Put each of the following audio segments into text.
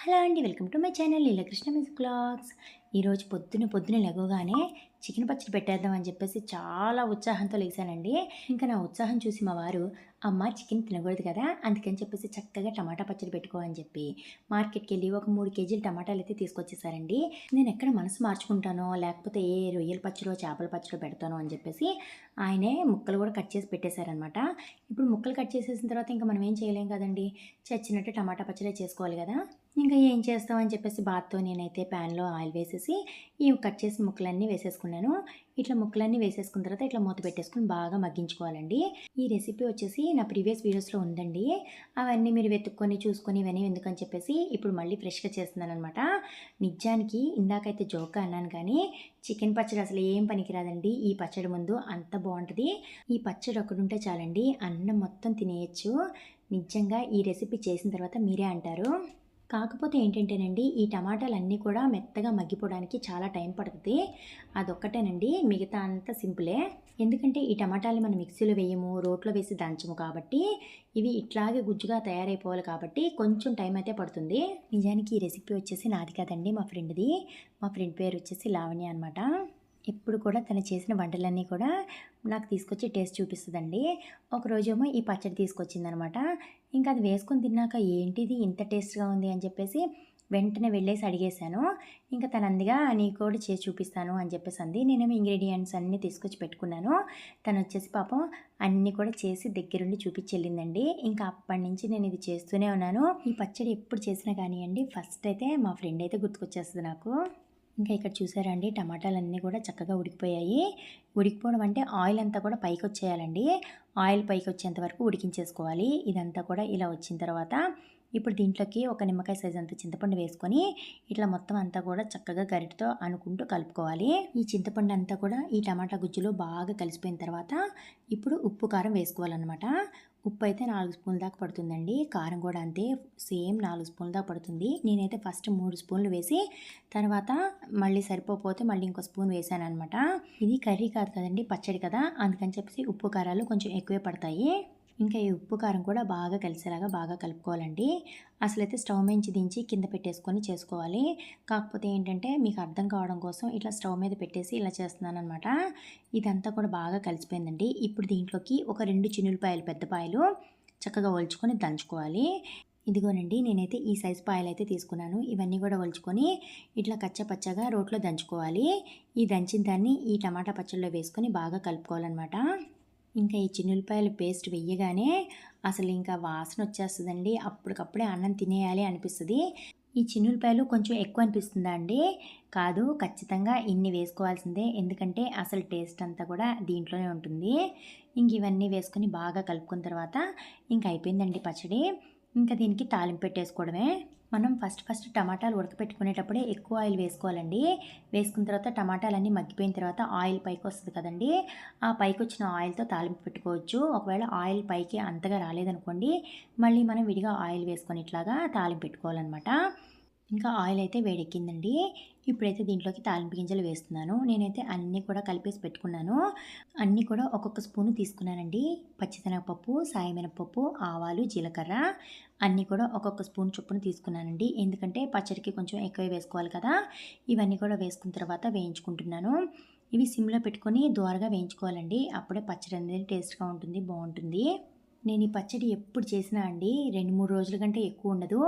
Hello అండి welcome to my channel Leelakrishna music blogs. ఈరోజు పొద్దున పొద్దున లెగోగానే చికెన్ పచ్చడి పెట్టేద్దాం అని చెప్పేసి చాలా ఉత్సాహంతో లేచానండి ఇంకా నా ఉత్సాహం చూసి మా వారు అమ్మ చికెన్ తినకూడదు కదా అందుకని చెప్పేసి చక్కగా టమాటా పచ్చడి పెట్టుకో అని చెప్పి మార్కెట్కి వెళ్ళి ఒక మూడు కేజీలు టమాటాలు అయితే తీసుకొచ్చేసారండి. నేను ఎక్కడ మనసు మార్చుకుంటానో లేకపోతే ఏ రొయ్యల పచ్చడో చేపల పచ్చడో పెడతానో అని చెప్పేసి ఆయనే ముక్కలు కూడా కట్ చేసి పెట్టేశారనమాట. ఇప్పుడు ముక్కలు కట్ చేసేసిన తర్వాత ఇంకా మనం ఏం చేయలేం కదండి? చచ్చినట్టు టమాటా పచ్చడి చేసుకోవాలి కదా. ఇంకా ఏం చేస్తామని చెప్పేసి బాత్తో నేనైతే ప్యాన్లో ఆయిల్ వేసేసి ఈ కట్ చేసిన ముక్కలన్నీ వేసేసుకున్నాను. ఇట్లా ముక్కలన్నీ వేసేసుకున్న తర్వాత ఇట్లా మూత పెట్టేసుకుని బాగా మగ్గించుకోవాలండి. ఈ రెసిపీ వచ్చేసి నా ప్రీవియస్ వీడియోస్లో ఉందండి. అవన్నీ మీరు వెతుక్కొని చూసుకొని ఇవన్నీ ఎందుకని చెప్పేసి ఇప్పుడు మళ్ళీ ఫ్రెష్గా చేస్తున్నాను అనమాట నిజానికి ఇందాకైతే జోక్ అన్నాను కానీ చికెన్ పచ్చడి అసలు ఏం పనికిరాదండి. ఈ పచ్చడి ముందు అంత బాగుంటుంది. ఈ పచ్చడి ఒకటి ఉంటే చాలండి. అన్నం మొత్తం తినేయచ్చు. నిజంగా ఈ రెసిపీ చేసిన తర్వాత మీరే అంటారు. కాకపోతే ఏంటంటేనండి ఈ టమాటాలు అన్నీ కూడా మెత్తగా మగ్గిపోవడానికి చాలా టైం పడుతుంది. అదొక్కటేనండి మిగతా అంత సింపులే. ఎందుకంటే ఈ టమాటాలు మనం మిక్సీలో వేయము రోట్లో వేసి దంచము కాబట్టి ఇవి ఇట్లాగే గుజ్జుగా తయారైపోవాలి కాబట్టి కొంచెం టైం అయితే పడుతుంది. నిజానికి ఈ రెసిపీ వచ్చేసి నాది కాదండి మా ఫ్రెండ్ది. మా ఫ్రెండ్ పేరు వచ్చేసి లావణ్య అనమాట ఎప్పుడు కూడా తను చేసిన వంటలన్నీ కూడా నాకు తీసుకొచ్చి టేస్ట్ చూపిస్తుందండి. ఒకరోజేమో ఈ పచ్చడి తీసుకొచ్చిందనమాట. ఇంకా అది వేసుకొని తిన్నాక ఏంటిది ఇంత టేస్ట్గా ఉంది అని చెప్పేసి వెంటనే వెళ్ళేసి అడిగేశాను. ఇంకా తను అందిగా నీకు కూడా చేసి చూపిస్తాను అని చెప్పేసి అంది. నేనేమో ఇంగ్రీడియంట్స్ అన్నీ తీసుకొచ్చి పెట్టుకున్నాను. తను వచ్చేసి పాపం అన్నీ కూడా చేసి దగ్గరుండి చూపించెళ్ళిందండి. ఇంకా అప్పటి నుంచి నేను ఇది చేస్తూనే ఉన్నాను. ఈ పచ్చడి ఎప్పుడు చేసినా కానివ్వండి ఫస్ట్ అయితే మా ఫ్రెండ్ అయితే గుర్తుకొచ్చేస్తుంది నాకు. ఇంకా ఇక్కడ చూసారండి టమాటాలన్నీ కూడా చక్కగా ఉడికిపోయాయి. ఉడికిపోవడం అంటే ఆయిల్ అంతా కూడా పైకి వచ్చేయాలండి ఆయిల్ పైకి వచ్చేంత వరకు ఉడికించేసుకోవాలి. ఇదంతా కూడా ఇలా వచ్చిన తర్వాత ఇప్పుడు దీంట్లోకి ఒక నిమ్మకాయ సైజ్ అంత చింతపండు వేసుకొని ఇట్లా మొత్తం అంతా కూడా చక్కగా గరిటతో అనుకుంటూ కలుపుకోవాలి. ఈ చింతపండు అంతా కూడా ఈ టమాటా గుజ్జులో బాగా కలిసిపోయిన తర్వాత ఇప్పుడు ఉప్పు కారం వేసుకోవాలన్నమాట. ఉప్పు అయితే నాలుగు స్పూన్ల దాకా పడుతుందండి. కారం కూడా అంతే సేమ్ నాలుగు స్పూన్ల దాకా పడుతుంది. నేనైతే ఫస్ట్ మూడు స్పూన్లు వేసి తర్వాత మళ్ళీ సరిపోతే మళ్ళీ ఇంకో స్పూన్ వేసాను అనమాట ఇది కర్రీ కాదు కదండి పచ్చడి కదా. అందుకని చెప్పేసి ఉప్పు కారాలు కొంచెం ఎక్కువే పడతాయి. ఇంకా ఈ ఉప్పు కారం కూడా బాగా కలిసేలాగా బాగా కలుపుకోవాలండి. అసలైతే స్టవ్ మించి దించి కింద పెట్టేసుకొని చేసుకోవాలి. కాకపోతే ఏంటంటే మీకు అర్థం కావడం కోసం ఇట్లా స్టవ్ మీద పెట్టేసి ఇలా చేస్తున్నాను అనమాట ఇదంతా కూడా బాగా కలిసిపోయిందండి. ఇప్పుడు దీంట్లోకి ఒక రెండు చిన్నులపాయలు పెద్ద పాయలు చక్కగా ఒలుచుకొని దంచుకోవాలి. ఇదిగోనండి నేనైతే ఈ సైజు పాయలు అయితే తీసుకున్నాను. ఇవన్నీ కూడా ఒలుచుకొని ఇట్లా కచ్చపచ్చగా రోట్లో దంచుకోవాలి. ఈ దంచిన దాన్ని ఈ టమాటా పచ్చళ్ళలో వేసుకొని బాగా కలుపుకోవాలన్నమాట. ఇంకా ఈ చిన్నులపాయల పేస్ట్ వెయ్యగానే అసలు ఇంకా వాసన వచ్చేస్తుందండి. అప్పటికప్పుడే అన్నం తినేయాలి అనిపిస్తుంది. ఈ చిన్నులపాయలు కొంచెం ఎక్కువ అనిపిస్తుందా అండి? కాదు ఖచ్చితంగా ఇన్ని వేసుకోవాల్సిందే. ఎందుకంటే అసలు టేస్ట్ అంతా కూడా దీంట్లోనే ఉంటుంది. ఇంక ఇవన్నీ వేసుకొని బాగా కలుపుకున్న తర్వాత ఇంక అయిపోయిందండి పచ్చడి. ఇంకా దీనికి తాలింపు పెట్టేసుకోవడమే. మనం ఫస్ట్ ఫస్ట్ టమాటాలు ఉడకపెట్టుకునేటప్పుడే ఎక్కువ ఆయిల్ వేసుకోవాలండి. వేసుకున్న తర్వాత టమాటాలన్నీ మగ్గిపోయిన తర్వాత ఆయిల్ పైకి వస్తుంది కదండి. ఆ పైకి వచ్చిన ఆయిల్తో తాలింపు పెట్టుకోవచ్చు. ఒకవేళ ఆయిల్ పైకి అంతగా రాలేదనుకోండి మళ్ళీ మనం విడిగా ఆయిల్ వేసుకొని ఇట్లాగా తాలింపు పెట్టుకోవాలన్నమాట. ఇంకా ఆయిల్ అయితే వేడెక్కిందండి. ఇప్పుడైతే దీంట్లోకి తాలింపు గింజలు వేస్తున్నాను. నేనైతే అన్నీ కూడా కలిపేసి పెట్టుకున్నాను. అన్నీ కూడా ఒక్కొక్క స్పూను తీసుకున్నానండి. పచ్చిశనగపప్పు సాయమినపప్పు ఆవాలు జీలకర్ర అన్నీ కూడా ఒక్కొక్క స్పూన్ చొప్పున తీసుకున్నానండి. ఎందుకంటే పచ్చడికి కొంచెం ఎక్కువ వేసుకోవాలి కదా. ఇవన్నీ కూడా వేసుకున్న తర్వాత వేయించుకుంటున్నాను. ఇవి సిమ్లో పెట్టుకొని దోరగా వేయించుకోవాలండి. అప్పుడే పచ్చడి అనేది టేస్ట్గా ఉంటుంది బాగుంటుంది. నేను ఈ పచ్చడి ఎప్పుడు చేసినా అండి రెండు మూడు రోజుల కంటే ఎక్కువ ఉండదు.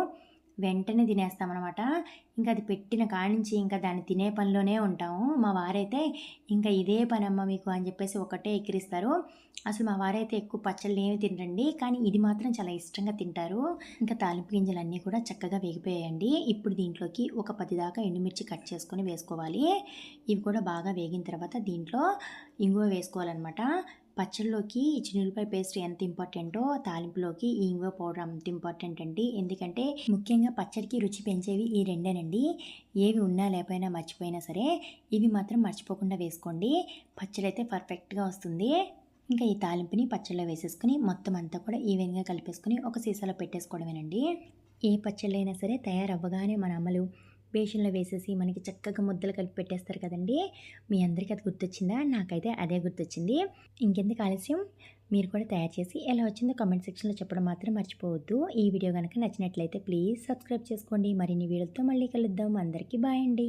వెంటనే తినేస్తామన్నమాట. ఇంకా అది పెట్టిన కానించి ఇంకా దాన్ని తినే పనిలోనే ఉంటాము. మా వారైతే ఇంకా ఇదే పని అమ్మ మీకు అని చెప్పేసి ఒకటే ఎక్కిరిస్తారు. అసలు మా వారైతే ఎక్కువ పచ్చళ్ళు ఏమి తినరండి. కానీ ఇది మాత్రం చాలా ఇష్టంగా తింటారు. ఇంకా తాలింపు గింజలు అన్నీ కూడా చక్కగా వేగిపోయాయండి. ఇప్పుడు దీంట్లోకి ఒక పది దాకా ఎండుమిర్చి కట్ చేసుకొని వేసుకోవాలి. ఇవి కూడా బాగా వేగిన తర్వాత దీంట్లో ఇంగువ వేసుకోవాలన్నమాట. పచ్చళ్ళలోకి చిన్నులపాయ పేస్ట్ ఎంత ఇంపార్టెంటో తాలింపులోకి ఈ ఇంగువ పౌడర్ అంత ఇంపార్టెంట్ అండి. ఎందుకంటే ముఖ్యంగా పచ్చడికి రుచి పెంచేవి ఈ రెండేనండి. ఏవి ఉన్నా లేకపోయినా మర్చిపోయినా సరే ఇవి మాత్రం మర్చిపోకుండా వేసుకోండి. పచ్చడి అయితే పర్ఫెక్ట్గా వస్తుంది. ఇంకా ఈ తాలింపుని పచ్చళ్ళలో వేసేసుకుని మొత్తం అంతా కూడా ఈవెన్గా కలిపేసుకుని ఒక సీసాలో పెట్టేసుకోవడమేనండి. ఏ పచ్చళ్ళైనా సరే తయారవ్వగానే మన అమ్మలు బేషన్లో వేసేసి మనకి చక్కగా ముద్దలు కలిపి పెట్టేస్తారు కదండి. మీ అందరికీ అది గుర్తొచ్చిందా? నాకైతే అదే గుర్తొచ్చింది. ఇంకెందుకు ఆలస్యం? మీరు కూడా తయారు చేసి ఎలా వచ్చిందో కామెంట్ సెక్షన్లో చెప్పడం మాత్రం మర్చిపోవద్దు. ఈ వీడియో కనుక నచ్చినట్లయితే ప్లీజ్ సబ్స్క్రైబ్ చేసుకోండి. మరిన్ని వీడియోలతో మళ్ళీ కలుద్దాం. అందరికీ బాయ్ అండి.